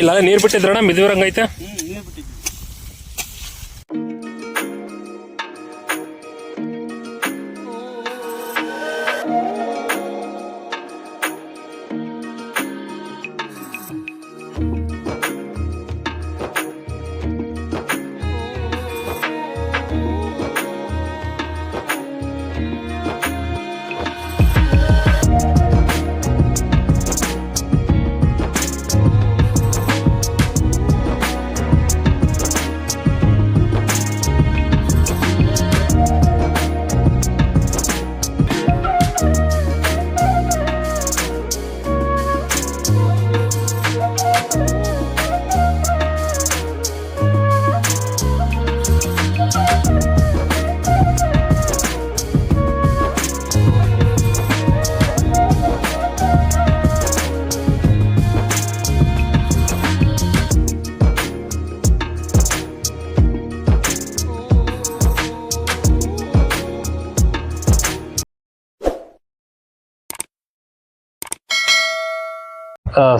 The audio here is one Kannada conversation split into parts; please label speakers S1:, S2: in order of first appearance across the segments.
S1: ಇಲ್ಲ ನೀರು ಬಿಟ್ಟಿದ್ರಣ್ಣ ಮಿದುವಿರಂಗ್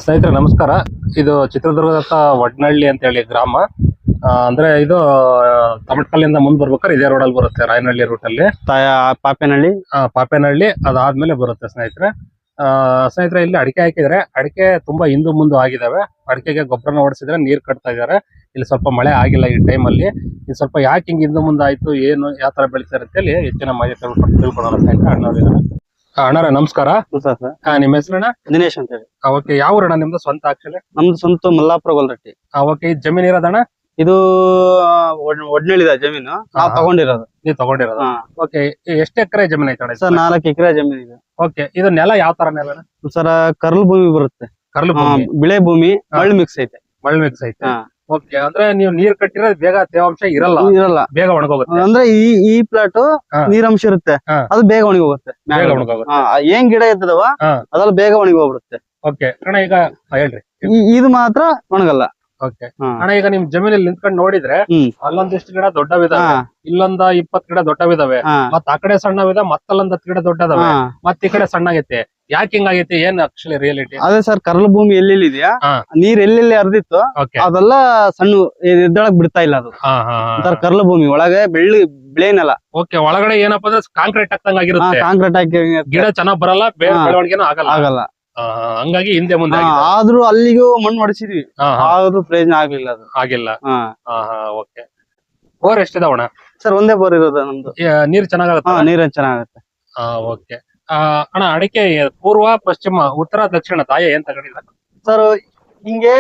S1: ಸ್ನೇಹಿತರೆ ನಮಸ್ಕಾರ. ಇದು ಚಿತ್ರದುರ್ಗದ ವಡ್ನಹಳ್ಳಿ ವಡ್ನಳ್ಳಿ ಅಂತ ಹೇಳಿ ಗ್ರಾಮ. ಅಂದ್ರೆ ಇದು ತಮಟ್ಕಲ್ಲಿಂದ ಮುಂದ್ ಬರ್ಬೇಕಾದ್ರೆ ಇದೇ ರೋಡಲ್ಲಿ ಬರುತ್ತೆ ರಾಯನಹಳ್ಳಿ ರೂಟ್ ಅಲ್ಲಿ.
S2: ತಾಯ ಪಾಪೇನಹಳ್ಳಿ?
S1: ಪಾಪೇನಹಳ್ಳಿ ಅದಾದ್ಮೇಲೆ ಬರುತ್ತೆ ಸ್ನೇಹಿತರೆ. ಸ್ನೇಹಿತರೆ ಇಲ್ಲಿ ಅಡಿಕೆ ಹಾಕಿದ್ರೆ ಅಡಿಕೆ ತುಂಬಾ ಹಿಂದು ಮುಂದೆ ಆಗಿದಾವೆ. ಅಡಿಕೆಗೆ ಗೊಬ್ಬರನ ಹೊಡಿಸಿದ್ರೆ ನೀರ್ ಕಟ್ತಾ ಇದಾರೆ. ಇಲ್ಲಿ ಸ್ವಲ್ಪ ಮಳೆ ಆಗಿಲ್ಲ ಈ ಟೈಮ್ ಅಲ್ಲಿ. ಇದು ಸ್ವಲ್ಪ ಯಾಕೆ ಹಿಂಗ್ ಹಿಂದೆ ಮುಂದೆ ಆಯ್ತು ಏನು ಯಾವ ತರ ಬೆಳೀತಾರೆ ಅಂತ ಹೇಳಿ ಹೆಚ್ಚಿನ ಮಾಹಿತಿ ತಿಳ್ಕೊಳ್ಳೋಣ ಸ್ನೇಹಿತರೆ. ಅಣ್ಣರ ನಮಸ್ಕಾರ.
S2: ಸರ್.
S1: ಆ, ನಿಮ್ಮ ಹೆಸರಣ್ಣ
S2: ದಿನೇಶ್ ಅಂತ ಹೇಳಿ.
S1: ಓಕೆ ಯಾವ ಊರಣ್ಣ ನಿಮ್ದು? ಸ್ವಂತ ಆಕ್ಚುಲಿ
S2: ನಮ್ದು ಸ್ವಂತ ಮಲ್ಲಾಪುರ ಗೊಲ್ರಟ್ಟಿ.
S1: ಓಕೆ ಈ ಜಮೀನ್ ಇರೋದಣ್ಣ?
S2: ಇದು ಒಡ್ನಳ್ಳಿದ ಜಮೀನು. ನಾವು ತಗೊಂಡಿರೋದು.
S1: ನೀವು ತಗೊಂಡಿರೋದು. ಓಕೆ ಎಷ್ಟು ಎಕರೆ ಜಮೀನ್ ಐತೆ
S2: ಸರ್ ನಾಲ್ಕು ಎಕರೆ ಜಮೀನ್ ಇದೆ.
S1: ಓಕೆ ಇದು ನೆಲ ಯಾವ ತರ ನೆಲ
S2: ಸರ್ ಕರ್ಲ್ ಭೂಮಿ ಬರುತ್ತೆ.
S1: ಕರ್ಲು ಭೂಮಿ.
S2: ಬಿಳೆ ಭೂಮಿ ಮಳ್ಳು ಮಿಕ್ಸ್ ಐತೆ.
S1: ಮಳ್ ಮಿಕ್ಸ್ ಐತೆ. ಓಕೆ ಅಂದ್ರೆ ನೀವು ನೀರ್ ಕಟ್ಟಿರೋದು ಬೇಗ ತೇವಾಂಶ ಇರಲ್ಲ.
S2: ಇರಲ್ಲ.
S1: ಬೇಗ ಒಣಗೋಗುತ್ತೆ.
S2: ಅಂದ್ರೆ ಈ ಈ ಪ್ಲಾಟ್. ನೀರಂಶ ಇರುತ್ತೆ. ಅದು ಬೇಗ ಒಣಗಿ ಹೋಗುತ್ತೆ
S1: ಬೇಗ ಒಣಗೋಗುತ್ತೆ.
S2: ಏನ್ ಗಿಡ
S1: ಇರ್ತದವ.
S2: ಅದ್ರಲ್ಲಿ ಬೇಗ ಒಣಗಿ ಹೋಗ್ಬಿಡುತ್ತೆ.
S1: ಓಕೆ ಈಗ ಹೇಳ್ರಿ.
S2: ಇದು ಮಾತ್ರ ಒಣಗಲ್ಲ.
S1: ಓಕೆ ಅಣ್ಣ ಈಗ ನಿಮ್ ಜಮೀನಲ್ಲಿ ನಿಂತ್ಕೊಂಡು ನೋಡಿದ್ರೆ
S2: ಹ್ಮ್.
S1: ಅಲ್ಲೊಂದಿಷ್ಟು ಗಿಡ ದೊಡ್ಡವಿದಾವೆ.
S2: ಹಾ,
S1: ಇಲ್ಲೊಂದ ಇಪ್ಪತ್ ಗಿಡ ದೊಡ್ಡವಿದಾವೆ.
S2: ಹಾ,
S1: ಮತ್ ಆ ಕಡೆ ಸಣ್ಣವಿದೆ ಮತ್ತಲ್ಲೊಂದ್ ಹತ್ತು ಗಿಡ ದೊಡ್ಡದವೆ.
S2: ಹಾ.
S1: ಮತ್ ಈ ಕಡೆ ಸಣ್ಣಾಗೈತೆ. ಯಾಕೆ ಹಿಂಗಾಗೈತೆ? ಏನ್ ಆಕ್ಚುಲಿ ರಿಯಾಲಿಟಿ
S2: ಅದೇ ಸರ್ ಕರಳು ಭೂಮಿ ಎಲ್ಲೆಲ್ಲಿ ಇದೆಯಾ
S1: ಹಾ.
S2: ನೀರ್ ಎಲ್ಲೆಲ್ಲಿ ಅರ್ದಿತ್ತು
S1: ಓಕೆ
S2: ಅದೆಲ್ಲ ಸಣ್ಣ ಎದ್ದಳಕ್ ಬಿಡ್ತಾ ಇಲ್ಲ ಅದು.
S1: ಸರ್
S2: ಒಂಥರ ಕರ್ಲ್ ಭೂಮಿ ಒಳಗೆ ಬೆಳ್ಳಿ ಬೆಳೆನಲ್ಲ
S1: ಓಕೆ ಒಳಗಡೆ ಏನಪ್ಪಾ ಅಂದ್ರೆ ಕಾಂಕ್ರೀಟ್ ಹಾಕ್ದಂಗ್ ಆಗಿರುತ್ತೆ.
S2: ಕಾಂಕ್ರೀಟ್ ಹಾಕಿ
S1: ಗಿಡ ಚೆನ್ನಾಗ್ ಬರಲ್ಲ
S2: ಹಾ.
S1: ಬೆಳವಣಿಗೆನೂ ಆಗಲ್ಲ.
S2: ಆಗಲ್ಲ.
S1: ಹಂಗಾಗಿ ಹಿಂದೆ ಮುಂದೆ ಆಗಿದೆ.
S2: ಆದ್ರೂ ಅಲ್ಲಿಗೂ ಮಣ್ಣು ಹೊಡಿಸಿದ್ವಿ
S1: ಹಾ, ಹಾ,
S2: ಆದ್ರೂ ಪ್ರಯೋಜನ ಆಗ್ಲಿಲ್ಲ ಅದು.
S1: ಆಗಿಲ್ಲ.
S2: ಹಾ.
S1: ಹಾ ಹಾ ಓಕೆ. ಬೋರ್ ಎಷ್ಟಿದಾವಣ
S2: ಸರ್ ಒಂದೇ ಬೋರ್ ಇರೋದು ನಮ್ದು.
S1: ನೀರ್
S2: ಹಾ
S1: ನೀರ್
S2: ನೀರೇನ್ ಚೆನ್ನಾಗತ್ತೆ
S1: ಓಕೆ. ಅಣ್ಣ ಅಡಿಕೆ ಪೂರ್ವ ಪಶ್ಚಿಮ ಉತ್ತರ ದಕ್ಷಿಣ ತಾಯ ಏನ್ ತಗೊಂಡಿಲ್ಲ
S2: ಸರ್ ಹಿಂಗೆ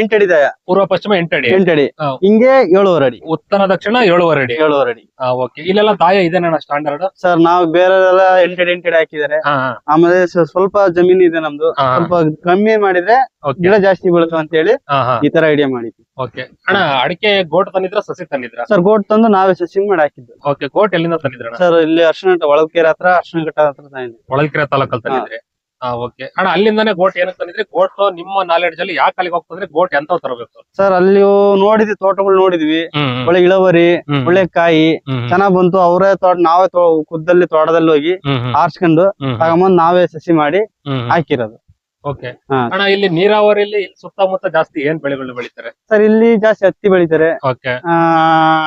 S2: ಎಂಟಡಿ ದಾಯ
S1: ಪೂರ್ವ ಪಶ್ಚಿಮ ಎಂಟಡಿ
S2: ಎಂಟಡಿ. ಹಿಂಗೆ ಏಳುವರೆ ಅಡಿ.
S1: ಉತ್ತರ ದಕ್ಷಿಣ ಏಳುವರೆ ಅಡಿ.
S2: ಏಳುವರೆ ಅಡಿ.
S1: ಓಕೆ ಇಲ್ಲೆಲ್ಲ ತಾಯ ಇದೆ ಸ್ಟ್ಯಾಂಡರ್ಡ್
S2: ಸರ್ ನಾವು ಬೇರೆ ಎಂಟಡಿ ಎಂಟಡಿ ಹಾಕಿದ್ದಾರೆ. ಆಮೇಲೆ ಸ್ವಲ್ಪ ಜಮೀನು ಇದೆ ನಮ್ದು. ಸ್ವಲ್ಪ ಕಮ್ಮಿ ಮಾಡಿದ್ರೆ ಗಿಡ ಜಾಸ್ತಿ ಬೀಳುತ್ತೆ ಅಂತ ಹೇಳಿ ಈ ತರ ಐಡಿಯಾ ಮಾಡಿದ್ವಿ.
S1: ಓಕೆ ಅಣ್ಣ ಅಡಿಕೆ ಗೋಟ್ ತಂದಿದ್ರ ಸಸಿ ತಂದಿದ್ರ?
S2: ಸರ್ ಗೋಟ್ ತಂದು ನಾವೇ ಸಸಿ ಮಾಡಿ ಹಾಕಿದ್ವಿ
S1: ಓಕೆ ಗೋಟ್ ಎಲ್ಲಿಂದ ತಂದಿದ್ರ
S2: ಸರ್ ಇಲ್ಲಿ ಅರ್ಶನ ಒಳಕೆರೆ ಹತ್ರ ಅರ್ಶನ ಘಟ್ಟ ಹತ್ರ ತಂದಿದ್ವಿ.
S1: ತಾಲೂಕಲ್ಲಿ ತಂದಿದ್ರಿ. ಹಾ ಓಕೆ ಅಣ್ಣ ಅಲ್ಲಿಂದಾನೆ ಗೋಟ್ ಏನಕ್ಕೆ ತಂದಿದ್ರಿ? ಗೋಟ್ ನಿಮ್ಮ ನಾಲೆಡ್ಜ್ ಅಲ್ಲಿ ಯಾಕೆ ಅಲ್ಲಿಗೆ ಹೋಗ್ತಂದ್ರೆ ಗೋಟ್ ಎಂತ ತರಬೇಕು?
S2: ಸರ್ ಅಲ್ಲಿ ನೋಡಿದ್ವಿ ತೋಟಗಳು ನೋಡಿದ್ವಿ. ಒಳ್ಳೆ ಇಳುವರಿ ಒಳ್ಳೆ ಕಾಯಿ ಚೆನ್ನಾಗ್ ಬಂತು. ಅವರೇ ತೋಟ ನಾವೇ ಕುದ್ದಲ್ಲಿ ತೋಟದಲ್ಲಿ ಹೋಗಿ ಆರ್ಸ್ಕೊಂಡು ತಗೊಂಬಂದ್ ನಾವೇ ಸಸಿ ಮಾಡಿ ಹಾಕಿರೋದು.
S1: ಓಕೆ
S2: ಹಾ.
S1: ಅಣ್ಣ ಇಲ್ಲಿ ನೀರಾವರಿಯಲ್ಲಿ ಇಲ್ಲಿ ಸುತ್ತಮುತ್ತ ಜಾಸ್ತಿ ಏನ್ ಬೆಳೆಗಳು ಬೆಳಿತಾರೆ?
S2: ಸರ್ ಇಲ್ಲಿ ಜಾಸ್ತಿ ಹತ್ತಿ ಬೆಳಿತಾರೆ.
S1: ಓಕೆ
S2: ಆ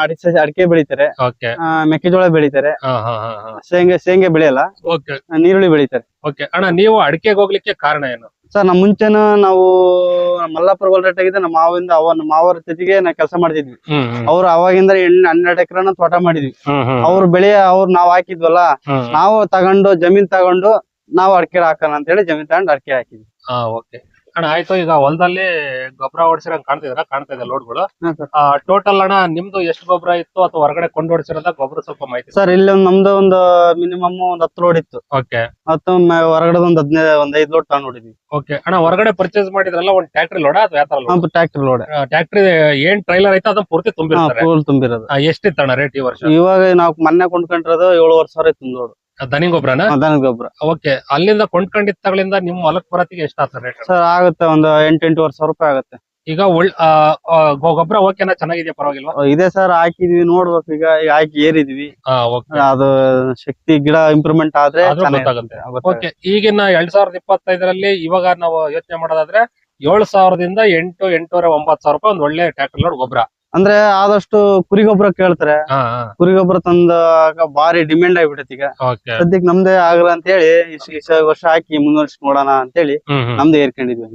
S2: ಅಡಿಕೆ ಅಡಿಕೆ ಬೆಳಿತಾರೆ.
S1: ಓಕೆ
S2: ಆ, ಮೆಕ್ಕೆಜೋಳ ಬೆಳಿತಾರೆ.
S1: ಹಾ ಹಾ ಹಾ ಹಾ.
S2: ಶೇಂಗೆ ಶೇಂಗೆ ಬೆಳೆಯಲ್ಲ?
S1: ಓಕೆ
S2: ಆ, ನೀರುಳ್ಳಿ ಬೆಳಿತಾರೆ.
S1: ಓಕೆ ಅಣ್ಣ ನೀವು ಅಡಿಕೆಗೆ ಹೋಗ್ಲಿಕ್ಕೆ ಕಾರಣ ಏನು?
S2: ಸರ್ ನಮ್ ಮುಂಚೆನ ನಾವು ಮಲ್ಲಾಪುರ ಗೋಲ್ರಟ್ಟಾಗಿದ್ದ ನಮ್ಮ ಮಾವಿಂದ ಅವ ನಮ್ಮ ಮಾವರ ಜೊತೆಗೆ ನಾ ಕೆಲಸ ಮಾಡ್ತಿದ್ವಿ.
S1: ಹ್ಮ್ ಹ್ಮ್.
S2: ಅವ್ರು ಅವಾಗಿಂದ ಎಣ್ಣೆ ಹನ್ನೆರಡು ಎಕರೆನ ತೋಟ ಮಾಡಿದ್ವಿ.
S1: ಹ್ಮ್ ಹ್ಮ್.
S2: ಅವ್ರ ಬೆಳೆ ಅವ್ರು ನಾವ್ ಹಾಕಿದ್ವಲ್ಲ
S1: ಹ್ಮ್.
S2: ನಾವು ತಗೊಂಡು ಜಮೀನ್ ತಗೊಂಡು ನಾವು ಅಡಕೆ ಹಾಕೋಣ ಅಂತ ಹೇಳಿ ಜಮೀನ್ ತಗೊಂಡು ಅಡಕೆ ಹಾಕಿದ್ವಿ.
S1: ಹಾ ಓಕೆ ಅಣ್ಣ ಆಯ್ತು ಈಗ ಹೊಲದಲ್ಲಿ ಗೊಬ್ಬರ ಹೊಡ್ಸಿರಂಗ್ ಕಾಣ್ತಿದ್ರ? ಕಾಣ್ತಾ ಇದೆ ಲೋಡ್ಗಳು.
S2: ಹಾ, ಸರ್.
S1: ಟೋಟಲ್ ಅಣ್ಣ ನಿಮ್ದು ಎಷ್ಟು ಗೊಬ್ಬರ ಇತ್ತು ಅಥವಾ ಹೊರಗಡೆ ಕೊಂಡು ಹೊಡ್ಸಿರೋದ ಗೊಬ್ಬರ ಸ್ವಲ್ಪ ಮಾಹಿತಿ
S2: ಸರ್ ಇಲ್ಲಿ ಒಂದ್ ನಮ್ದು ಒಂದು ಮಿನಿಮಮ್ ಒಂದ್ ಹತ್ತು ಲೋಡ್ ಇತ್ತು.
S1: ಓಕೆ
S2: ಹತ್ತು ಮ- ಹೊರಗಡೆ ಒಂದ್ ಹದಿನೈದು ಒಂದ್ ಐದ್ ಲೋಡ್ ತಗೊಂಡ್ ಹೊಡಿದ್ವಿ.
S1: ಓಕೆ ಅಣ್ಣ ಹೊರಗಡೆ ಪರ್ಚೇಸ್ ಮಾಡಿದ್ರಲ್ಲ ಒಂದ್ ಟ್ರಾಕ್ಟರ್ ಲೋಡ ಅಥವಾ ಯಾವ ತರ ಲೋಡ್
S2: ಟ್ರ್ಯಾಕ್ಟರ್ ಲೋಡ್
S1: ಟ್ಯಾಕ್ಟ್ರಿ ಏನ್ ಟ್ರೈಲರ್ ಐತೆ ಅದನ್ನ ಪೂರ್ತಿ ತುಂಬಿರ್ತಾರೆ.
S2: ಫುಲ್ ತುಂಬಿರೋದು.
S1: ಆ, ಎಷ್ಟಿತ್ತಣ್ಣ ರೇಟ್ ಈ ವರ್ಷ?
S2: ಇವಾಗ ನಾವು ಮೊನ್ನೆ ಕೊಂಡ್ಕೊಂಡಿರೋದು ಏಳುವರೆ ಸಾವಿರ ಇತ್ತು ಲೋಡ್
S1: ದನಿ ಗೊಬ್ಬರನ
S2: ದನ ಗೊಬ್ಬರ
S1: ಓಕೆ ಅಲ್ಲಿಂದ ಕೊಂಡ್ಕೊಂಡಿದ್ ತಗಳಿಂದ ನಿಮ್ ಹೊಲಕ್ ಬರತ್ತಿಗೆ ಎಷ್ಟಾಗ್ತದೆ ರೇಟ್
S2: ಸರ್ ಆಗುತ್ತೆ ಒಂದು ಎಂಟು ಎಂಟೂವರೆ ಸಾವಿರ ರೂಪಾಯಿ ಆಗುತ್ತೆ.
S1: ಈಗ ಒಳ್ ಗೊಬ್ಬರ ಓಕೆನಾ? ಚೆನ್ನಾಗಿದೆ
S2: ಪರವಾಗಿಲ್ಲ ಇದೆ ಸರ್ ಹಾಕಿದ್ವಿ ನೋಡ್ಬೇಕು ಈಗ ಈಗ ಹಾಕಿ ಏರಿದ್ವಿ.
S1: ಹಾ ಓಕೆ.
S2: ಅದು ಶಕ್ತಿ ಗಿಡ ಇಂಪ್ರೂವ್ಮೆಂಟ್ ಆದ್ರೆ ಅದು
S1: ಗೊತ್ತಾಗುತ್ತೆ.
S2: ಗೊತ್ತಾಗುತ್ತೆ.
S1: ಓಕೆ ಈಗಿನ ಎರಡ್ ಸಾವಿರದ ಇಪ್ಪತ್ತೈದರಲ್ಲಿ ಇವಾಗ ನಾವು ಯೋಚನೆ ಮಾಡೋದಾದ್ರೆ ಏಳು ಸಾವಿರದಿಂದ ಎಂಟು ಎಂಟೂವರೆ ಒಂಬತ್ತು ಸಾವಿರ ರೂಪಾಯಿ ಒಂದು ಒಳ್ಳೆ ಟ್ರ್ಯಾಕ್ಟರ್ ಲೋಡ್ ಗೊಬ್ಬರ.
S2: ಅಂದ್ರೆ ಆದಷ್ಟು ಕುರಿ ಗೊಬ್ಬರ ಕೇಳ್ತಾರೆ ಕುರಿ ಗೊಬ್ಬರ ತಂದಾಗ ಬಾರಿ ಡಿಮ್ಯಾಂಡ್ ಆಗ್ಬಿಟ್ಟೈತಿ ಈಗ.
S1: ಸದ್ಯಕ್ಕೆ
S2: ಸದ್ಯಕ್ ನಮ್ದೇ ಆಗಲ್ಲ ಅಂತ ಹೇಳಿ ಈ ಇಷ್ಟು ವರ್ಷ ಹಾಕಿ ಮುಂದುವರ್ಸಿ ನೋಡೋಣ ಅಂತ ಹೇಳಿ ನಮ್ದೇ ಏರ್ಕೊಂಡಿದ್ವಿ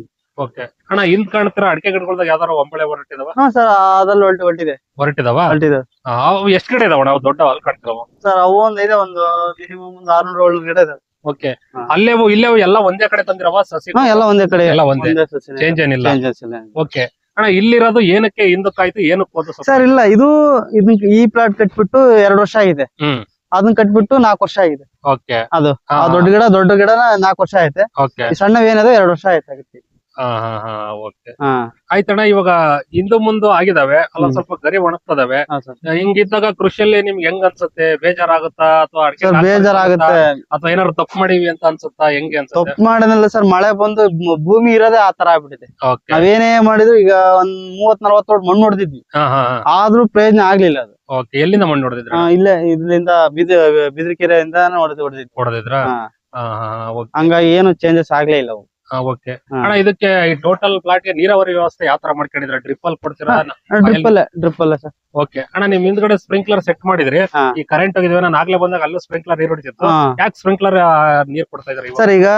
S1: ಅಣ್ಣ ಹಿಂದ್ ಕಾಣ್ತೀರಾ? ಅಡಿಕೆ ಗಿಡಗಳ್ದಾಗ ಯಾವ್ದಾರ ಒಂಬಳೆ ಹೊರಟಿದಾವ?
S2: ಹಾ ಸರ್ ಅದ್ರಲ್ಲಿ ಹೊಲ್ಟಿ ಹೊಲ್ಟಿದೆ.
S1: ಹೊರಟಿದಾವ?
S2: ಹೊಲ್ಟಿದೆ.
S1: ಅವು ಎಷ್ಟ್ ಗಿಡ ಇದಾವ ದೊಡ್ಡ ಅಲ್ಲಿ ಕಾಣ್ತಿದಾವ?
S2: ಸರ್ ಅವು ಒಂದ್ ಇದೆ ಒಂದು ಮಿನಿಮಮ್ ಒಂದು ಆರ್ನೂರು ಏಳ್ನೂರು ಗಿಡ ಇದೆ
S1: ಓಕೆ ಅಲ್ಲೇ ಇಲ್ಲೇ ಎಲ್ಲ ಒಂದೇ ಕಡೆ ತಂದಿರವ ಸಸಿ?
S2: ಎಲ್ಲ ಒಂದೇ ಕಡೆ
S1: ಎಲ್ಲ ಒಂದೇ. ಚೇಂಜ್ ಏನಿಲ್ಲ.
S2: ಇಲ್ಲ
S1: ಓಕೆ ಅಣ್ಣ ಇಲ್ಲಿರೋದು ಏನಕ್ಕೆ ಹಿಂದಕ್ಕಾಯ್ತು ಏನಕ್ಕೆ ಹೋದ
S2: ಸರ್ ಇಲ್ಲ ಇದು ಇದನ್ ಈ ಪ್ಲಾಟ್ ಕಟ್ಬಿಟ್ಟು ಎರಡು ವರ್ಷ ಆಗಿದೆ.
S1: ಹ್ಮ್.
S2: ಅದನ್ನ ಕಟ್ಬಿಟ್ಟು ನಾಲ್ಕು ವರ್ಷ ಆಗಿದೆ.
S1: ಓಕೆ.
S2: ಅದು. ಆ ದೊಡ್ಡ ಗಿಡ ದೊಡ್ಡ ಗಿಡನ ನಾಲ್ಕು ವರ್ಷ ಆಯ್ತೆ.
S1: ಓಕೆ.
S2: ಈ ಎರಡು ವರ್ಷ ಆಯ್ತು ಆಗತ್ತೆ.
S1: ಹಾ ಹಾ ಹಾ ಓಕೆ.
S2: ಹಾ.
S1: ಆಯ್ತಣ್ಣ ಇವಾಗ ಹಿಂದೂ ಮುಂದು ಆಗಿದಾವೆ. ಅಲ್ಲ ಸ್ವಲ್ಪ ಗರಿ ಒಣಗ್ತದವೆ.
S2: ಹಾ ಸರ್.
S1: ಹಿಂಗಿದ್ದಾಗ ಕೃಷಿಯಲ್ಲಿ ನಿಮ್ಗೆ ಹೆಂಗ್ ಅನ್ಸುತ್ತೆ? ಬೇಜಾರಾಗುತ್ತಾ ಅಥವಾ ಅಡಿಕೆ
S2: ಸರ್ ಬೇಜಾರಾಗುತ್ತೆ.
S1: ಅಥವಾ ಏನಾದ್ರು ತಪ್ಪು ಮಾಡಿವಿ ಅಂತ ಅನ್ಸುತ್ತಾ? ಹೆಂಗೆ ಅನ್ಸುತ್ತೆ?
S2: ತಪ್ಪು ಮಾಡಿದ್ರೆ ಸರ್ ಮಳೆ ಬಂದು ಭೂಮಿ ಇರೋದೇ ಆ ತರ ಆಗ್ಬಿಟ್ಟಿದೆ.
S1: ಓಕೆ.
S2: ನಾವೇನೇ ಮಾಡಿದ್ರು ಈಗ ಒಂದ್ ಮೂವತ್ ನಲ್ವತ್ ತೋಟ ಮಣ್ಣು ಹೊಡೆದಿದ್ವಿ.
S1: ಹಾ ಹಾ
S2: ಆದ್ರೂ ಪ್ರಯೋಜನ ಆಗ್ಲಿಲ್ಲ ಅದು.
S1: ಓಕೆ ಎಲ್ಲಿಂದ ಮಣ್ಣು ಹೊಡೆದಿದ್ರ?
S2: ಆ, ಇಲ್ಲೇ ಇದರಿಂದ ಬಿದ ಬಿದ್ರಿಕೆರೆಯಿಂದ ಹೊಡೆದು ಹೊಡೆದಿದ್ವಿ.
S1: ಹೊಡೆದಿದ್ರ?
S2: ಹಾ.
S1: ಹಾ ಹಾ ಓಕೆ.
S2: ಹಂಗಾಗಿ ಏನು ಚೇಂಜಸ್ ಆಗ್ಲೇ ಇಲ್ಲ ಅವು.
S1: ಓಕೆ ಅಣ್ಣ ಇದಕ್ಕೆ ಈ ಟೋಟಲ್ ಪ್ಲಾಟ್ಗೆ ನೀರಾವರಿ ವ್ಯವಸ್ಥೆ ಯಾವ ತರ ಮಾಡ್ಕೊಂಡಿದ್ರ ಡ್ರಿಪ್ ಅಲ್ಲಿ ಕೊಡ್ತೀರಾ?
S2: ಸರ್.
S1: ಓಕೆ ಅಣ್ಣ ನಿಮ್ ಹಿಂದ್ಗಡೆ ಸ್ಪ್ರಿಂಕ್ಲರ್ ಸೆಟ್ ಮಾಡಿದ್ರಿ.
S2: ಹಾ.
S1: ಈ ಕರೆಂಟ್ ಹೋಗಿದ್ವಿ ನಾನು ಆಗ್ಲೇ ಬಂದಾಗ ಅಲ್ಲೂ ಸ್ಪ್ರಿಂಕ್ಲರ್ ನೀರ್ ಹೊಡಿತಿತ್ತು.
S2: ಹಾ.
S1: ಯಾಕೆ ಸ್ಪ್ರಿಂಕ್ಲರ್ ನೀರ್ ಕೊಡ್ತಾ ಇದ್ರಿ
S2: ಸರ್ ಈಗ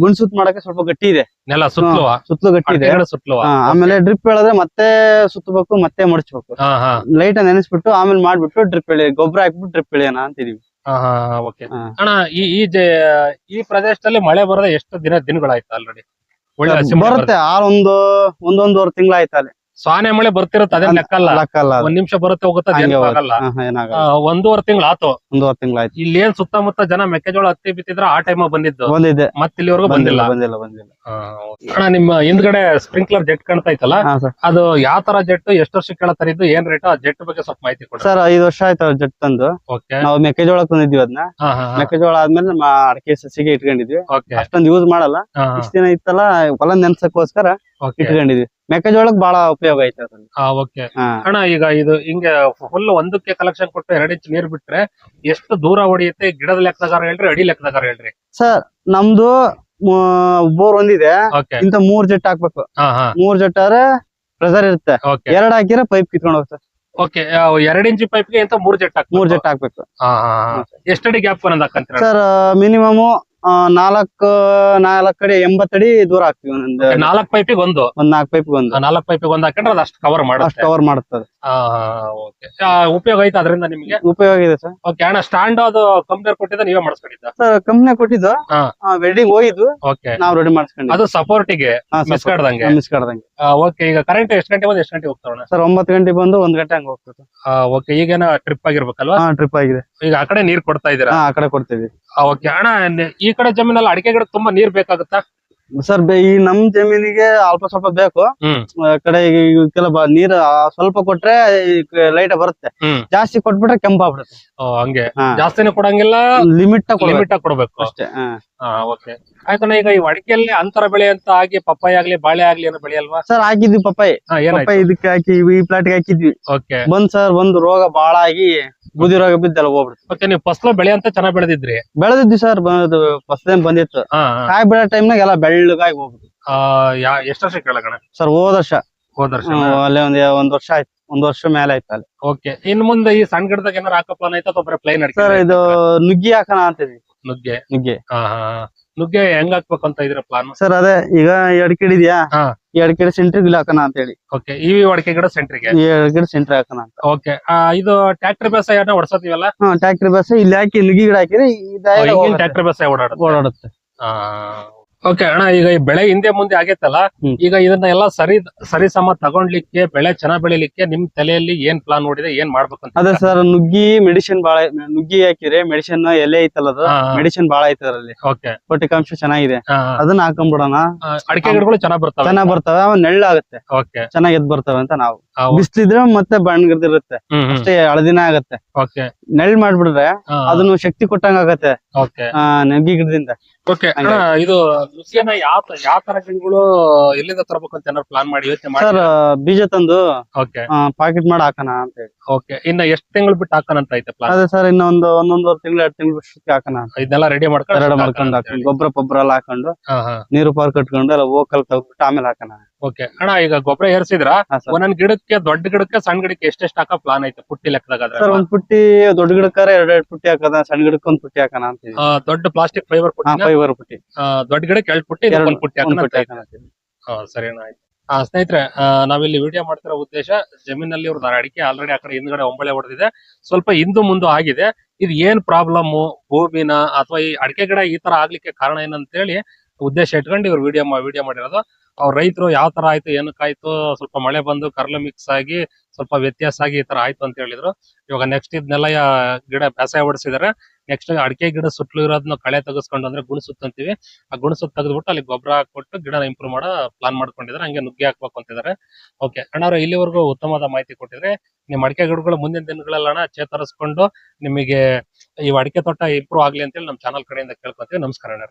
S2: ಗುಣಸುತ್ ಮಾಡಕ್ಕೆ ಸ್ವಲ್ಪ ಗಟ್ಟಿ ಇದೆ.
S1: ನೆಲ ಸುತ್ತಲುವ
S2: ಸುತ್ತಲು ಗಟ್ಟಿ ಇದೆ.
S1: ಸುತ್ತಲುವ
S2: ಹಾ, ಆಮೇಲೆ ಡ್ರಿಪ್ ಹೇಳಿದ್ರೆ ಮತ್ತೆ ಸುತ್ತಬೇಕು ಮತ್ತೆ ಮಡಚ್ಬೇಕು.
S1: ಹಾ ಹಾ.
S2: ಲೈಟ್ ನೆನೆಸ್ಬಿಟ್ಟು ಆಮೇಲೆ ಮಾಡ್ಬಿಟ್ಟು ಡ್ರಿಪ್ ಹೇಳಿ ಗೊಬ್ಬರ ಹಾಕ್ಬಿಟ್ಟು ಡ್ರಿಪ್ ಎಳಿಯೋಣ ಅಂತಿದೀವಿ.
S1: ಓಕೆ
S2: ಹಾ.
S1: ಅಣ್ಣ ಈ ಈ ಜೆ- ಈ ಪ್ರದೇಶದಲ್ಲಿ ಮಳೆ ಬರದ ಎಷ್ಟು ದಿನ ದಿನಗಳಾಯ್ತು ಆಲ್ರೆಡಿ ಒಳ್ಳೆ ಹಸಿ ಮಳೆ
S2: ಬರುತ್ತೆ ಆ ಒಂದು ಒಂದೊಂದೂವರೆ ತಿಂಗಳಾಯ್ತು ಆಯ್ತಲ್ಲಿ
S1: ಸಾನೆ ಮಳೆ ಬರ್ತಿರುತ್ತೆ ಅದೇ
S2: ಲೆಕ್ಕಲ್ಲ. ಅದು.
S1: ಒಂದ್ ನಿಮಿಷ ಬರುತ್ತೆ ಹೋಗುತ್ತೆ
S2: ಹಂಗೆ ಹೋಗುತ್ತೆ.
S1: ಆಗಲ್ಲ
S2: ಹಾ, ಹಾ, ಏನಾಗಲ್ಲ.
S1: ಆ, ಒಂದೂವರೆ ತಿಂಗಳು ಆತು
S2: ಒಂದೂವರೆ ತಿಂಗಳಾಯ್ತು.
S1: ಇಲ್ಲಿ ಏನ್ ಸುತ್ತಮುತ್ತ ಜನ ಮೆಕ್ಕೆಜೋಳ ಹತ್ತಿ ಬಿತ್ತಿದ್ರ ಆ ಟೈಮ್ ಬಂದಿದ್ದು.
S2: ಬಂದಿದೆ
S1: ಮತ್ತೆ ಇಲ್ಲಿವರೆಗೂ ಬಂದಿಲ್ಲ
S2: ಬಂದಿಲ್ಲ. ಬಂದಿಲ್ಲ ಬಂದಿಲ್ಲ.
S1: ಆ, okay. ಅಣ್ಣ ನಿಮ್ಮ ಹಿಂದ್ಗಡೆ ಸ್ಪ್ರಿಂಕ್ಲರ್ ಜೆಟ್ ಕಾಣ್ತಾ ಇತ್ತಲ್ಲ
S2: ಹಾ ಸರ್.
S1: ಅದು ಯಾವ ತರ ಜೆಟ್ ಎಷ್ಟು ವರ್ಷ ಕೇಳತ್ತರಿದ್ದು ಏನ್ ರೇಟ್ ಆ ಜೆಟ್ ಬಗ್ಗೆ ಸ್ವಲ್ಪ ಮಾಹಿತಿ ಕೊಡಿ.
S2: ಸರ್ ಐದು ವರ್ಷ ಆಯ್ತು ಜೆಟ್ ಜಟ್ ತಂದು.
S1: ಓಕೆ.
S2: ನಾವು ಮೆಕ್ಕೆಜೋಳ ತಂದಿದ್ವಿ ಅದನ್ನ ಮೆಕ್ಕೆಜೋಳ ಆದ್ಮೇಲೆ ನಮ್ಮ ಅಡಕೆ ಸಸಿಗೆ ಇಟ್ಕೊಂಡಿದ್ವಿ.
S1: ಓಕೆ.
S2: ಅಷ್ಟೊಂದು ಯೂಸ್ ಮಾಡಲ್ಲ. ಇಷ್ಟ ದಿನ ಇತ್ತಲ್ಲ ಹೊಲ ನೆನ್ಸಕ್ಕೋಸ್ಕರ
S1: ಓಕೆ.
S2: ಇಟ್ಕೊಂಡಿದ್ವಿ. ಮೆಕ್ಕೆಜೋಳಕ್ ಬಹಳ ಉಪಯೋಗ ಐತೆ ಅದ್ರಲ್ಲಿ.
S1: ಓಕೆ
S2: ಹಾ.
S1: ಅಣ್ಣ ಈಗ ಇದು ಹಿಂಗೆ ಫುಲ್ ಒಂದಕ್ಕೆ ಕಲೆಕ್ಷನ್ ಕೊಟ್ಟು ಎರಡ್ ಇಂಚ್ ನೀರ್ ಬಿಟ್ರೆ ಎಷ್ಟು ದೂರ ಹೊಡಿಯುತ್ತೆ? ಗಿಡದ ಲೆಕ್ಕದಾರ ಹೇಳ್ರಿ ಅಡಿ ಲೆಕ್ಕದಾರ ಹೇಳ್ರಿ.
S2: ಸರ್ ನಮ್ದು ಬೋರ್ ಒಂದಿದೆ.
S1: ಓಕೆ
S2: ಇಂತ ಮೂರ್ ಜೆಟ್ ಹಾಕ್ಬೇಕು.
S1: ಹಾ ಹಾ.
S2: ಮೂರ್ ಜೆಟ್ ಆದ್ರೆ ಪ್ರೆಸರ್ ಇರುತ್ತೆ.
S1: ಓಕೆ
S2: ಎರಡ್ ಹಾಕಿದ್ರೆ ಪೈಪ್ ಕಿತ್ಕೊಂಡು ಹೋಗ್ತಾರೆ
S1: ಓಕೆ ಎರಡ್ ಇಂಚ್ ಪೈಪ್ಗೆ ಅಂತ ಮೂರ್ ಜೆಟ್
S2: ಮೂರ್ ಜೆಟ್ ಹಾಕ್ಬೇಕು.
S1: ಹಾ ಹಾ ಎಷ್ಟಡಿ ಗ್ಯಾಪ್ ಬಂದ್ ಹಾಕಂತೀರ
S2: ಸರ್ ಮಿನಿಮಮ್ ನಾಲ್ಕು ನಾಲ್ಕ್ ಕಡೆ ಎಂಬತ್ತಡಿ ದೂರ ಹಾಕ್ತಿವಿ ಒಂದೊಂದು.
S1: ನಾಲ್ಕ್ ಪೈಪಿಗೆ ಒಂದು?
S2: ಒಂದ್ ನಾಲ್ಕ್ ಪೈಪ್ ಒಂದು.
S1: ನಾಲ್ಕ್ ಪೈಪಿಗೆ ಒಂದ್ ಹಾಕೊಂಡ್ರೆ ಅದು ಅಷ್ಟು ಕವರ್
S2: ಅಷ್ಟು
S1: ಮಾಡುತ್ತೆ
S2: ಕವರ್ ಮಾಡುತ್ತದೆ
S1: ಹಾ ಓಕೆ ಉಪಯೋಗ ಐತೆ ಅದರಿಂದ ನಿಮಗೆ?
S2: ಉಪಯೋಗ ಇದೆ ಸರ್.
S1: ಓಕೆ ಅಣ್ಣ ಸ್ಟ್ಯಾಂಡ್ ಅದು ಕಂಪ್ನಿ ಕೊಟ್ಟಿದ್ದ ನೀವೇ ಮಾಡಿಸ್ಕೊಂಡಿದ್ದ?
S2: ಸರ್ ಕಂಪ್ನಿ ಕೊಟ್ಟಿದ್ದು
S1: ಹಾ.
S2: ವೆಲ್ಡಿಂಗ್ ಹೋಗಿದ್ವು
S1: ಓಕೆ
S2: ನಾವು ರೆಡಿ ಮಾಡಿಸ್ಕೊಂಡಿದ್ವಿ.
S1: ಅದು ಸಪೋರ್ಟಿಗೆ ಮಿಸ್ ಕಾಡ್ದಂಗೆ?
S2: ಮಿಸ್ ಕಡ್ದಂಗೆ.
S1: ಓಕೆ ಈಗ ಕರೆಂಟ್ ಎಷ್ಟು ಗಂಟೆ ಬಂದು ಎಷ್ಟು ಗಂಟೆ ಹೋಗ್ತಾವಣ
S2: ಸರ್ ಒಂಬತ್ತು ಗಂಟೆ ಬಂದು ಒಂದ್ ಗಂಟೆ ಹಂಗ ಹೋಗ್ತದೆ.
S1: ಓಕೆ ಈಗೇನ ಟ್ರಿಪ್ ಆಗಿರ್ಬೇಕಲ್ವಾ?
S2: ಹಾ ಟ್ರಿಪ್ ಆಗಿದೆ.
S1: ಈಗ ಆ ಕಡೆ ನೀರ್ ಕೊಡ್ತಾ ಇದೀರಾ
S2: ಹಾ ಆ ಕಡೆ ಕೊಡ್ತೀವಿ.
S1: ಓಕೆ ಅಣ್ಣ ನೆ- ಈ ಕಡೆ ಜಮೀನಲ್ಲಿ ಅಡಿಕೆ ಗಿಡ ತುಂಬಾ ನೀರ್ ಬೇಕಾಗುತ್ತಾ?
S2: ಸರ್ ಈ ನಮ್ ಜಮೀನಿಗೆ ಅಲ್ಪ ಸ್ವಲ್ಪ ಬೇಕು.
S1: ಹ್ಮ್.
S2: ಆ ಕಡೆ ಕೆಲ ನೀರ್ ನೀರು ಆ ಸ್ವಲ್ಪ ಕೊಟ್ರೆ ಲೈಟ್ ಬರುತ್ತೆ.
S1: ಹ್ಮ್.
S2: ಜಾಸ್ತಿ ಕೊಟ್ಬಿಟ್ರೆ ಕೆಂಪಾಗ್ಬಿಡುತ್ತೆ
S1: ಓ, ಹಂಗೆ.
S2: ಜಾಸ್ತಿನೇ
S1: ಜಾಸ್ತಿನೂ ಕೊಡಂಗಿಲ್ಲ
S2: ಲಿಮಿಟ್
S1: ಲಿಮಿಟ್ ಆಗಿ ಕೊಡ್ಬೇಕು.
S2: ಅಷ್ಟೇ ಹಾ.
S1: ಹಾ ಓಕೆ ಆಯ್ತಣ್ಣ ಈಗ ಈ ಅಡಿಕೆಯಲ್ಲಿ ಅಂತರ ಬೆಳೆ ಅಂತ ಆಗಿ ಪಪ್ಪಾಯ ಆಗ್ಲಿ ಬಾಳೆ ಆಗ್ಲಿ ಏನೋ ಬೆಳೆಯಲ್ವಾ?
S2: ಸರ್ ಹಾಕಿದ್ವಿ ಪಪ್ಪಾಯಿ.
S1: ಹಾ ಏನಾಯ್ತು?
S2: ಪಪ್ಪಾಯಿ ಇದಕ್ಕೆ ಹಾಕಿ ಈ ಪ್ಲಾಟ್ಗೆ ಹಾಕಿದ್ವಿ.
S1: ಓಕೆ
S2: ಬಂದ್ ಸರ್ ಬಂದು ರೋಗ ಬಾಳ ಆಗಿ ಬೂದಿ ರೋಗ ಬಿದ್ದೆಲ್ಲ ಹೋಗ್ಬಿಡ್ತು.
S1: ಮತ್ತೆ ನೀವು ಫಸಲು ಬೆಳೆ ಅಂತ ಚೆನ್ನಾಗಿ ಬೆಳೆದಿದ್ರಿ?
S2: ಬೆಳೆದಿದ್ವಿ ಸರ್ ಫಸ್ಟ್ ಟೈಮ್ ಬಂದಿತ್ತು.
S1: ಹಾ
S2: ಕಾಯಿ ಬಿಡೋ ಟೈಮ್ನಾಗ ಎಲ್ಲ ಬೆಳ್ಳಗಾಗಿ ಹೋಗ್ಬಿಟ್ಟು
S1: ಎಷ್ಟು ವರ್ಷ ಕೇಳಗಣ
S2: ಸರ್ ಹೋದ ವರ್ಷ.
S1: ಹೋದ ವರ್ಷ.
S2: ಅಲ್ಲೇ ಒಂದ್ ಒಂದ್ ವರ್ಷ ಆಯ್ತು. ಒಂದ್ ವರ್ಷ ಮೇಲೆ ಆಯ್ತು ಅಲ್ಲಿ.
S1: ಓಕೆ. ಇನ್ ಮುಂದೆ ಈ ಸಣ್ಣ ಗಿಡದಾಗ ಏನಾರ ಹಾಕೋ ಪ್ಲಾನ್ ಆಯ್ತಾ ಅಥವಾ ಪ್ಲೈನ್
S2: ಸರ್ ಇದು ನುಗ್ಗಿ ಹಾಕೋಣ ಅಂತಿದ್ವಿ.
S1: ನುಗ್ಗೆ?
S2: ನುಗ್ಗೆ.
S1: ನುಗ್ಗೆ ಹೆಂಗ್ ಹಾಕ್ಬೇಕು ಅಂತ ಇದ್ರ ಪ್ಲಾನ್
S2: ಸರ್ ಅದೇ ಈಗ ಎಡ್ಕಿಡ್ ಈ ಎಡ್ಕಿಡ್ ಸೆಂಟ್ರಿಗೆ ಇಲ್ಲಿ ಹಾಕೋಣ ಅಂತ ಹೇಳಿ
S1: ಓಕೆ ಈ ಅಡಿಕೆ ಗಿಡ ಸೆಂಟ್ರಿಗೆ
S2: ಈ ಗಿಡ ಸೆಂಟ್ರ್ ಹಾಕೋಣ ಅಂತ.
S1: ಓಕೆ ಇದು ಟ್ರ್ಯಾಕ್ಟರ್ ಬೇಸಾಯನ ಹೊಡ್ಸತೀವಲ್ಲ
S2: ಹಾ ಟ್ಯಾಕ್ಟ್ರಿ ಬಸ್ ಇಲ್ಲಿ ಹಾಕಿ ನುಗ್ಗಿ ಗಿಡ ಹಾಕಿದ್ರೆ
S1: ಟ್ರಾಕ್ಟರ್ ಟ್ರ್ಯಾಕ್ಟರ್ ಬೇಸಾಯ ಓಡಾಡುತ್ತೆ?
S2: ಓಡಾಡುತ್ತೆ.
S1: ಓಕೆ ಅಣ್ಣ ಈಗ ಈ ಬೆಳೆ ಹಿಂದೆ ಮುಂದೆ ಆಗೈತಲ್ಲ
S2: ಹ್ಮ್.
S1: ಈಗ ಇದನ್ನ ಎಲ್ಲ ಸರಿ ಸರಿ ಸಮ ತಗೊಂಡ್ಲಿಕ್ಕೆ ಬೆಳೆ ಚೆನ್ನಾಗ್ ಬೆಳಿಲಿಕ್ಕೆ ನಿಮ್ ತಲೆಯಲ್ಲಿ ಏನ್ ಪ್ಲಾನ್ ನೋಡಿದೆ ಏನ್ ಮಾಡ್ಬೇಕಂತ
S2: ಅದೇ ಸರ್ ನುಗ್ಗಿ ಮೆಡಿಸಿನ್ ಬಾಳ ನುಗ್ಗಿ ಹಾಕಿದ್ರೆ ಮೆಡಿಸಿನ್ ಎಲೆ ಐತಲ್ಲ ಅದು ಮೆಡಿಸಿನ್ ಬಾಳ ಐತೆ ಅದರಲ್ಲಿ.
S1: ಓಕೆ
S2: ಪೌಷ್ಟಿಕಾಂಶ ಚೆನ್ನಾಗಿದೆ. ಅದನ್ನ ಹಾಕೊಂಡ್ಬಿಡೋಣ
S1: ಅಡಿಕೆ ಗಿಡಗಳು ಚೆನ್ನಾಗ್ ಬರ್ತವೆ.
S2: ಚೆನ್ನಾಗ್ ಬರ್ತವೆ ನೆಳ್ಳ ನೆಳ್ಳಾಗುತ್ತೆ.
S1: ಓಕೆ
S2: ಚೆನ್ನಾಗಿ ಎದ್ ಬರ್ತವೆ ಅಂತ ನಾವು. ಬಿಸ್ಲಿದ್ರೆ ಮತ್ತೆ ಬಣ್ಣಗಿರ್ದಿರುತ್ತೆ ಅಷ್ಟೇ ಹಳದಿನ ಆಗತ್ತೆ. ನೆಳ್ ಮಾಡ್ಬಿಟ್ರೆ ಅದನ್ನು ಶಕ್ತಿ ಕೊಟ್ಟಂಗ ಆಗತ್ತೆ. ನೆಗ್ಗಿ ಗಿಡದಿಂದ.
S1: ಓಕೆ ಇದು ನುಗ್ಗೆನ ಯಾವ ಯಾವ ತರ ಗಿಡಗಳು ಎಲ್ಲಿಂದ ತರಬೇಕು ಅಂತ ಏನಾದ್ರು ಪ್ಲಾನ್ ಮಾಡಿ ಯೋಚನೆ
S2: ಸರ್ ಬೀಜ ತಂದು ಪಾಕೆಟ್ ಮಾಡಿ ಹಾಕೋಣ ಅಂತ ಹೇಳಿ.
S1: ಓಕೆ ಇನ್ನ ಎಷ್ಟ್ ತಿಂಗಳು ಬಿಟ್ಟು ಹಾಕೋಣ ಐತೆ ಪ್ಲಾನ್
S2: ಅದೇ ಸರ್ ಇನ್ನೊಂದು ಒಂದೊಂದೂವರೆ ತಿಂಗಳು ಎರಡು ತಿಂಗಳು ಬಿಟ್ಟು ಹಾಕೋಣ
S1: ಇದೆಲ್ಲ ರೆಡಿ ಮಾಡ್ಕೊಂಡು ರೆಡಿ
S2: ಮಾಡ್ಕೊಂಡು
S1: ಅಂತ
S2: ಹಾಕೊಂಡು ಗೊಬ್ಬರ ಪೊಬ್ಬರ ಎಲ್ಲ ಹಾಕೊಂಡು ನೀರು ಪಾರ್ ಕಟ್ಕೊಂಡು ಎಲ್ಲ ಹೋಗಲ್ ತಗೊಂಡ್ಬಿಟ್ಟು ಆಮೇಲೆ ಹಾಕೋಣ.
S1: ಓಕೆ ಅಣ್ಣ ಈಗ ಗೊಬ್ಬರ ಏರ್ಸಿದ್ರ?
S2: ಹಾ ಸರ್
S1: ಒಂದೊಂದ್ ಗಿಡಕ್ಕೆ ದೊಡ್ಡ ಗಿಡಕ್ಕೆ ಸಣ್ಣ ಗಿಡಕ್ಕೆ ಎಷ್ಟೆಷ್ಟು ಹಾಕೋ ಪ್ಲಾನ್ ಐತೆ ಪುಟ್ಟಿ ಲೆಕ್ಕದಾಗ
S2: ಸರ್ ಒಂದ್ ಪುಟ್ಟಿ ದೊಡ್ಡ ಗಿಡಕ್ಕಾರ ಎರಡ್ ಎರಡ್ ಪುಟ್ಟಿ ಹಾಕದ ಸಣ್ಣ ಗಿಡಕ್ಕೆ ಒಂದ್ ಪುಟ್ಟಿ ಹಾಕೋಣ ಅಂತ.
S1: ದೊಡ್ಡ ಪ್ಲಾಸ್ಟಿಕ್ ಫೈಬರ್
S2: ಹಾ
S1: ಪುಟ್ಟಿನ
S2: ಫೈಬರ್ ಪುಟ್ಟಿ.
S1: ದೊಡ್ಡ ಗಿಡಕ್ಕೆ ಎರಡು ಪುಟ್ಟಿ ಇದಕ್ಕೆ
S2: ಎರಡು
S1: ಒಂದ್ ಪುಟ್ಟಿ
S2: ಒಂದ್ ಪುಟ್ಟಿ ಹಾಕೋಣ ಅಂತ
S1: ಸರಿ ಅಣ್ಣ ಆಯ್ತು. ಆ, ಸ್ನೇಹಿತರೆ ಆ, ನಾವಿಲ್ಲಿ ವಿಡಿಯೋ ಮಾಡ್ತಿರೋ ಉದ್ದೇಶ ಜಮೀನಲ್ಲಿ ಇವ್ರದ್ದು ಅಡಿಕೆ ಆಲ್ರೆಡಿ ಆ ಕಡೆ ಹಿಂದ್ಗಡೆ ಒಂಬಳೆ ಹೊಡೆದಿದೆ. ಸ್ವಲ್ಪ ಹಿಂದು ಮುಂದೆ ಆಗಿದೆ. ಇದು ಏನ್ ಪ್ರಾಬ್ಲಮ್ ಭೂಮಿನ ಅಥವಾ ಈ ಅಡಿಕೆ ಗಿಡ ಈ ತರ ಆಗ್ಲಿಕ್ಕೆ ಕಾರಣ ಏನಂತೇಳಿ ಉದ್ದೇಶ ಇಟ್ಕೊಂಡು ಇವ್ರು ವಿಡಿಯೋ ವಿಡಿಯೋ ಮಾಡಿರೋದು. ಅವ್ರ ರೈತರು ಯಾವ ತರ ಆಯ್ತು ಏನಕ್ಕಾಯ್ತು ಸ್ವಲ್ಪ ಮಳೆ ಬಂದು ಕರ್ಲು ಮಿಕ್ಸ್ ಆಗಿ ಸ್ವಲ್ಪ ವ್ಯತ್ಯಾಸ ಆಗಿ ಈ ತರ ಆಯ್ತು ಅಂತ ಹೇಳಿದ್ರು. ಇವಾಗ ನೆಕ್ಸ್ಟ್ ಇದನ್ನೆಲ್ಲ ಗಿಡ ಬೇಸಾಯ ಹೊಡಿಸಿದಾರೆ ನೆಕ್ಸ್ಟ್ ಅಡಿಕೆ ಗಿಡ ಸುತ್ತಲೂ ಇರೋದನ್ನ ಕಳೆ ತೆಗೆಸ್ಕೊಂಡು ಅಂದ್ರೆ ಗುಣ ಸುತ್ತ ಅಂತೀವಿ. ಆ ಗುಣ ಸುತ್ತ ತೆಗೆದ್ಬಿಟ್ಟು ಅಲ್ಲಿ ಗೊಬ್ಬರ ಹಾಕ್ಬಿಟ್ಟು ಗಿಡ ಇಂಪ್ರೂವ್ ಮಾಡೋ ಪ್ಲಾನ್ ಮಾಡ್ಕೊಂಡಿದ್ದಾರೆ ಹಂಗೆ ನುಗ್ಗಿ ಹಾಕ್ಬೇಕು ಅಂತಿದ್ದಾರೆ ಓಕೆ ಅಣ್ಣವ್ರು, ಇಲ್ಲಿವರೆಗೂ ಉತ್ತಮವಾದ ಮಾಹಿತಿ ಕೊಟ್ಟಿದ್ರೆ. ನಿಮ್ಮ ಅಡಿಕೆ ಗಿಡಗಳು ಮುಂದಿನ ದಿನಗಳಲ್ಲಣ್ಣ ಚೇತರಿಸ್ಕೊಂಡು ನಿಮಗೆ ಈ ಅಡಿಕೆ ತೋಟ ಇಂಪ್ರೂವ್ ಆಗ್ಲಿ ಅಂತೇಳಿ ನಮ್ಮ ಚಾನಲ್ ಕಡೆಯಿಂದ ಕೇಳ್ಕೊತೀವಿ. ನಮಸ್ಕಾರ ಅಣ್ಣ